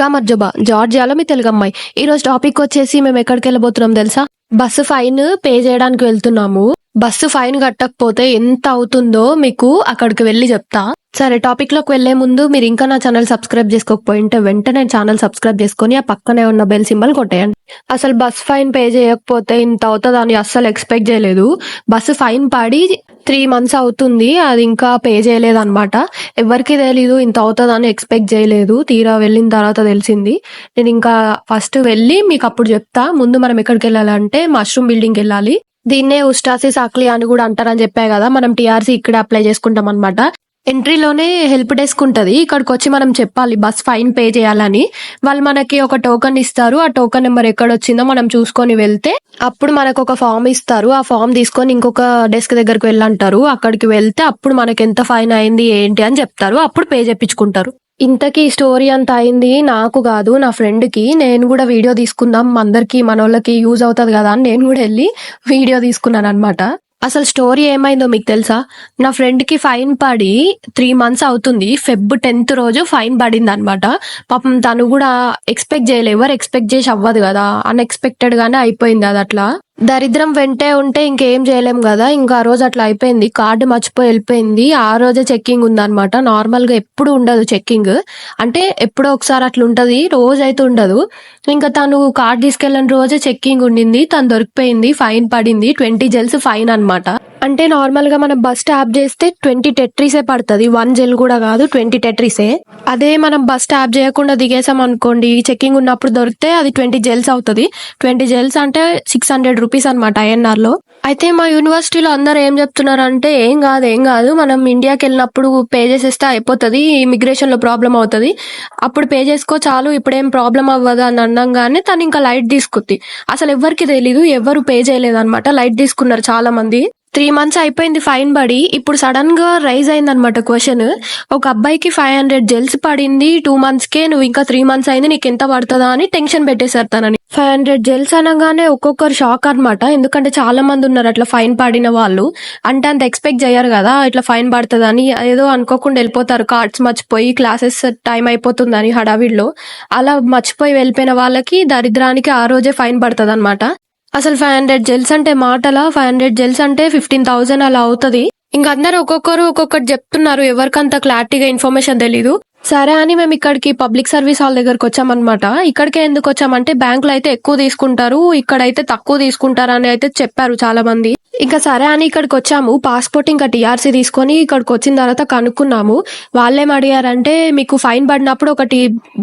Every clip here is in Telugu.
గమర్జబా జార్జియాలో మీ తెలుగు అమ్మాయి. ఈ రోజు టాపిక్ వచ్చేసి మేము ఎక్కడికి వెళ్ళబోతున్నాం తెలుసా? బస్సు ఫైన్ పే చేయడానికి వెళ్తున్నాము. బస్సు ఫైన్ కట్టకపోతే ఎంత అవుతుందో మీకు అక్కడికి వెళ్ళి చెప్తా. సరే టాపిక్లోకి వెళ్ళే ముందు మీరు ఇంకా నా ఛానల్ సబ్స్క్రైబ్ చేసుకోకపోయింటే వెంటనే ఛానల్ సబ్స్క్రైబ్ చేసుకొని ఆ పక్కనే ఉన్న బెల్ సింబల్ కొట్టేయండి. అసలు బస్ ఫైన్ పే చేయకపోతే ఇంత అవుతుందని అస్సలు ఎక్స్పెక్ట్ చేయలేదు. బస్సు ఫైన్ పడి త్రీ మంత్స్ అవుతుంది అది ఇంకా పే చేయలేదు అనమాట ఎవరికి తెలీదు ఇంత అవుతుందని ఎక్స్పెక్ట్ చేయలేదు. తీరా వెళ్ళిన తర్వాత తెలిసింది. నేను ఇంకా ఫస్ట్ వెళ్ళి మీకు అప్పుడు చెప్తా. ముందు మనం ఎక్కడికి వెళ్ళాలంటే మష్రూమ్ బిల్డింగ్ వెళ్ళాలి. దీన్నే ఉస్టాసిస్ అక్లి అని కూడా అంటారని చెప్పా కదా. మనం టీఆర్సీ ఇక్కడ అప్లై చేసుకుంటాం అనమాట ఎంట్రీలోనే హెల్ప్ డెస్క్ ఉంటుంది. ఇక్కడికి వచ్చి మనం చెప్పాలి బస్ ఫైన్ పే చేయాలని. వాళ్ళు మనకి ఒక టోకన్ ఇస్తారు. ఆ టోకన్ నెంబర్ ఎక్కడ వచ్చిందో మనం చూసుకొని వెళ్తే అప్పుడు మనకు ఒక ఫామ్ ఇస్తారు. ఆ ఫామ్ తీసుకొని ఇంకొక డెస్క్ దగ్గరికి వెళ్ళంటారు. అక్కడికి వెళ్తే అప్పుడు మనకి ఎంత ఫైన్ అయింది ఏంటి అని చెప్తారు. అప్పుడు పే చేపించుకుంటారు. ఇంతకీ స్టోరీ అంత అయింది? నాకు కాదు నా ఫ్రెండ్కి నేను కూడా వీడియో తీసుకుందాం. అందరికి మనోళ్ళకి యూజ్ అవుతుంది కదా అని నేను కూడా వెళ్ళి వీడియో తీసుకున్నాను అనమాట అసలు స్టోరీ ఏమైందో మీకు తెలుసా? నా ఫ్రెండ్కి ఫైన్ పడి త్రీ మంత్స్ అవుతుంది. ఫెబ్ టెన్త్ రోజు ఫైన్ పడింది అనమాట పాపం తను కూడా ఎక్స్పెక్ట్ చేయలే. ఎవరు ఎక్స్పెక్ట్ చేసి అవ్వదు కదా. అన్ఎక్స్పెక్టెడ్ గానే అయిపోయింది అది అట్లా. దరిద్రం వెంటే ఉంటే ఇంకేం చేయలేం కదా. ఇంకా ఆ రోజు అట్లా అయిపోయింది. కార్డు మర్చిపోయి వెళ్ళిపోయింది. ఆ రోజే చెక్కింగ్ ఉందనమాట నార్మల్గా ఎప్పుడు ఉండదు చెక్కింగ్. అంటే ఎప్పుడో ఒకసారి అట్లా ఉంటుంది. రోజు అయితే ఉండదు ఇంకా తను కార్డు తీసుకెళ్ళిన రోజే చెక్కింగ్ ఉండింది. తను దొరికిపోయింది. ఫైన్ పడింది. ట్వంటీ జెల్స్ ఫైన్ అన్నమాట. అంటే నార్మల్గా మనం బస్ ట్యాప్ చేస్తే ట్వంటీ టెట్రీసే పడుతుంది. వన్ జెల్ కూడా కాదు ట్వంటీ టెట్రీసే. అదే మనం బస్ ట్యాప్ చేయకుండా దిగేసాం అనుకోండి చెక్కింగ్ ఉన్నప్పుడు దొరికితే అది ట్వంటీ జెల్స్ అవుతుంది. ట్వంటీ జెల్స్ అంటే సిక్స్ హండ్రెడ్ రూపీస్ అనమాట ఐఎన్ఆర్లో అయితే మా యూనివర్సిటీలో అందరు ఏం చెప్తున్నారు అంటే ఏం కాదు ఏం కాదు. మనం ఇండియాకి వెళ్ళినప్పుడు పే చేసేస్తే అయిపోతుంది. ఇమిగ్రేషన్లో ప్రాబ్లం అవుతుంది. అప్పుడు పే చేసుకో చాలు ఇప్పుడేం ప్రాబ్లం అవ్వదు అని అనగానే తను ఇంకా లైట్ తీసుకుంది. అసలు ఎవరికి తెలీదు ఎవరు పే చేయలేదు అనమాట లైట్ తీసుకున్నారు చాలా మంది త్రీ మంత్స్ అయిపోయింది ఫైన్ పడి ఇప్పుడు సడన్గా రైజ్ అయిందనమాట క్వశ్చన్. ఒక అబ్బాయికి ఫైవ్ హండ్రెడ్ జెల్స్ పడింది టూ మంత్స్ కే నువ్వు ఇంకా త్రీ మంత్స్ అయింది నీకు ఎంత పడుతుందా అని టెన్షన్ పెట్టేశారు తనని. ఫైవ్ హండ్రెడ్ జెల్స్ అనగానే ఒక్కొక్కరు షాక్ అన్నమాట. ఎందుకంటే చాలా మంది ఉన్నారు అట్లా ఫైన్ పడిన వాళ్ళు. అంటే అంత ఎక్స్పెక్ట్ చేయరు కదా ఇట్లా ఫైన్ పడుతుందని ఏదో అనుకోకుండా వెళ్ళిపోతారు. కార్డ్స్ మర్చిపోయి క్లాసెస్ టైం అయిపోతుందని హడావిడిలో. అలా మర్చిపోయి వెళ్ళిపోయిన వాళ్ళకి దరిద్రానికి ఆ రోజే ఫైన్ పడుతుంది అసలు ఫైవ్ హండ్రెడ్ జెల్స్ అంటే మాటలా? ఫైవ్ హండ్రెడ్ జెల్స్ అంటే ఫిఫ్టీన్ థౌసండ్ అలా అవుతది. ఇంక అందరు ఒక్కొక్కరు ఒక్కొక్కటి చెప్తున్నారు. ఎవరికంత క్లారిటీగా ఇన్ఫర్మేషన్ తెలీదు. సరే అని మేము ఇక్కడికి పబ్లిక్ సర్వీస్ హాల్ దగ్గరకు వచ్చామన్నమాట. ఇక్కడికే ఎందుకు వచ్చామంటే బ్యాంకులు అయితే ఎక్కువ తీసుకుంటారు. ఇక్కడైతే తక్కువ తీసుకుంటారు అని అయితే చెప్పారు చాలా మంది ఇంకా సరే అని ఇక్కడికి వచ్చాము. పాస్పోర్ట్ ఇంకా టీఆర్సీ తీసుకొని ఇక్కడికి వచ్చిన తర్వాత కనుక్కున్నాము. వాళ్ళేం అడిగారంటే మీకు ఫైన్ పడినప్పుడు ఒకటి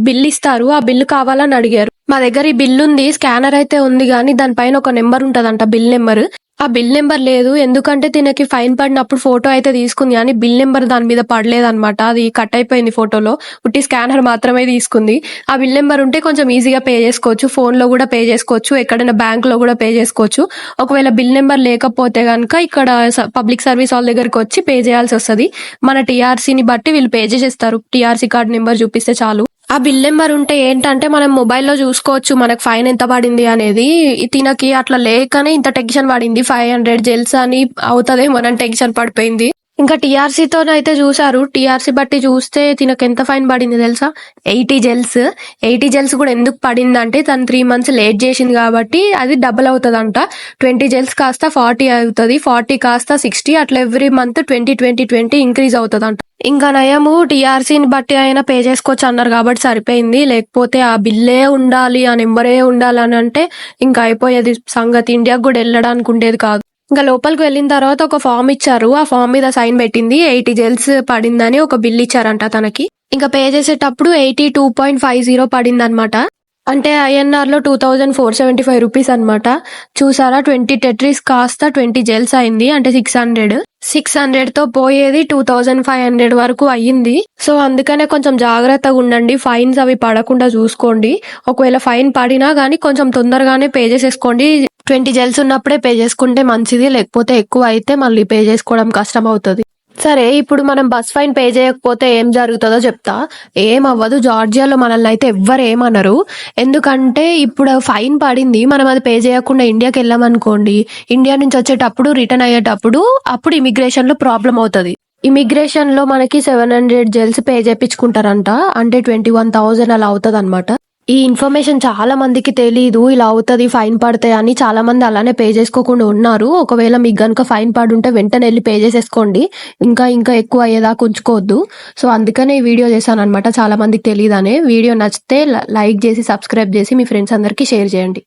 బిల్ ఇస్తారు. ఆ బిల్లు కావాలని అడిగారు. మా దగ్గర ఈ బిల్ ఉంది స్కానర్ అయితే ఉంది కానీ దానిపైన ఒక నెంబర్ ఉంటదంట బిల్ నెంబర్. ఆ బిల్ నెంబర్ లేదు ఎందుకంటే తినకి ఫైన్ పడినప్పుడు ఫోటో అయితే తీసుకుంది కానీ బిల్ నెంబర్ దాని మీద పడలేదన్నమాట. అది కట్ అయిపోయింది ఫోటోలో ఉట్టి స్కానర్ మాత్రమే తీసుకుంది. ఆ బిల్ నెంబర్ ఉంటే కొంచెం ఈజీగా పే చేసుకోవచ్చు ఫోన్లో కూడా పే చేసుకోవచ్చు ఎక్కడైనా బ్యాంక్లో కూడా పే చేసుకోవచ్చు. ఒకవేళ బిల్ నెంబర్ లేకపోతే కనుక ఇక్కడ పబ్లిక్ సర్వీస్ వాళ్ళ దగ్గరికి వచ్చి పే చేయాల్సి వస్తది. మన టీఆర్సీని బట్టి వీళ్ళు పే చేసేస్తారు. టీఆర్సీ కార్డ్ నెంబర్ చూపిస్తే చాలు. ఆ బిల్ నెంబర్ ఉంటే ఏంటంటే మనం మొబైల్లో చూసుకోవచ్చు మనకు ఫైన్ ఎంత పడింది అనేది. తినకి అట్లా లేకనే ఇంత టెన్షన్ పడింది. ఫైవ్ హండ్రెడ్ జెల్స్ అని అవుతుంది మనం టెన్షన్ పడిపోయింది. ఇంకా టీఆర్సీతో అయితే చూసారు టీఆర్సీ బట్టి చూస్తే తినకు ఎంత ఫైన్ పడింది తెలుసా? Eighty gels. ఎయిటీ జెల్స్ కూడా ఎందుకు పడిందంటే తను త్రీ మంత్స్ లేట్ చేసింది కాబట్టి అది డబుల్ అవుతుందంట. ట్వంటీ జెల్స్ కాస్త ఫార్టీ అవుతుంది. ఫార్టీ కాస్త సిక్స్టీ అట్లా every month twenty twenty twenty increase అవుతుందంట. ఇంకా నయము టీఆర్సీని బట్టి అయినా పే చేసుకోవచ్చు అన్నారు కాబట్టి సరిపోయింది. లేకపోతే ఆ బిల్లే ఉండాలి ఆ నెంబరే ఉండాలి అని అంటే ఇంకా అయిపోయేది సంగతి. ఇండియాకు కూడా వెళ్ళడానికి ఉండేది కాదు. ఇంకా లోపలికి వెళ్ళిన తర్వాత ఒక ఫామ్ ఇచ్చారు. ఆ ఫామ్ మీద సైన్ పెట్టింది. ఎయిటీ జెల్స్ పడిందని ఒక బిల్ ఇచ్చారంట తనకి. ఇంకా పే చేసేటప్పుడు eighty two point five zero పడింది అనమాట అంటే ఐఎన్ఆర్లో two thousand four seventy five rupees అనమాట చూసారా ట్వంటీ టెట్రీస్ కాస్త ట్వంటీ జెల్స్ అయింది. అంటే సిక్స్ హండ్రెడ్ సిక్స్ హండ్రెడ్తో పోయేది టూ థౌజండ్ ఫైవ్ హండ్రెడ్ వరకు అయ్యింది. సో అందుకనే కొంచెం జాగ్రత్తగా ఉండండి. ఫైన్స్ అవి పడకుండా చూసుకోండి. ఒకవేళ ఫైన్ పడినా గానీ కొంచెం తొందరగానే పే చేసేసుకోండి. ట్వంటీ జెల్స్ ఉన్నప్పుడే పే చేసుకుంటే మంచిది లేకపోతే ఎక్కువ అయితే మళ్ళీ పే చేసుకోవడం కష్టం అవుతుంది సరే ఇప్పుడు మనం బస్ ఫైన్ పే చేయకపోతే ఏం జరుగుతుందో చెప్తా. ఏం అవ్వదు జార్జియాలో మనల్ని అయితే ఎవ్వరు ఏమనరు. ఎందుకంటే ఇప్పుడు ఫైన్ పడింది మనం అది పే చేయకుండా ఇండియాకి వెళ్ళామనుకోండి ఇండియా నుంచి వచ్చేటప్పుడు రిటర్న్ అయ్యేటప్పుడు అప్పుడు ఇమిగ్రేషన్లో ప్రాబ్లం అవుతుంది. ఇమిగ్రేషన్లో మనకి సెవెన్ హండ్రెడ్ జెల్స్ పే చేయించుకుంటారంట అంటే ట్వంటీ వన్ థౌజండ్ అలా అవుతుంది ఈ ఇన్ఫర్మేషన్ చాలా మందికి తెలీదు ఇలా అవుతుంది ఫైన్ పడతాయి అని చాలా మంది అలానే పే చేసుకోకుండా ఉన్నారు. ఒకవేళ మీకు గనుక ఫైన్ పడి ఉంటే వెంటనే వెళ్ళి పే చేసేసుకోండి. ఇంకా ఇంకా ఎక్కువ అయ్యేదాకా ఉంచుకోవద్దు. సో అందుకనే ఈ వీడియో చేశాను అనమాట చాలా మందికి తెలియదనే వీడియో నచ్చితే లైక్ చేసి సబ్స్క్రైబ్ చేసి మీ ఫ్రెండ్స్ అందరికీ షేర్ చేయండి.